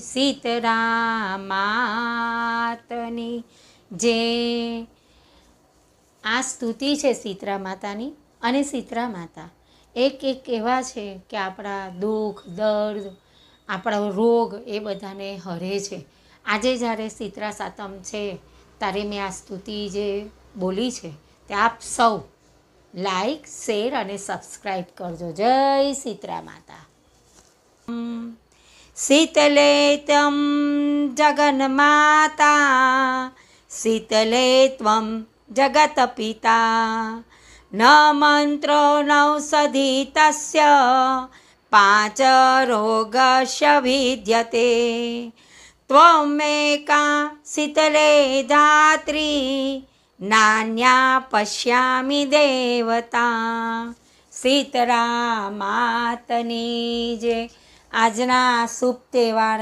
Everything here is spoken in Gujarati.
સીતરામાતની જે આ સ્તુતિ છે સીતરા માતાની અને સીતરા માતા એક એક એવા છે કે આપણા દુઃખ, દર્દ, આપણો રોગ એ બધાને હરે છે. આજે જ્યારે સીતરા સાતમ છે, ત્યારે મેં આ સ્તુતિ જે બોલી છે તે આપ સૌ લાઈક શેર અને સબસ્ક્રાઈબ કરજો. જય સીતરા માતા શીતલે ત્વં જગન્માતા શીતલે ત્વમ જગત પિતા ન મંત્રો નૌષધિ તસ્ય પાંચ રોગસ્ય વિદ્યતે ત્વમેકા શીતલે ધાત્રી નાન્યા પશ્યામિ દેવતા સીતરા માતની જે આજના શુભ તહેવાર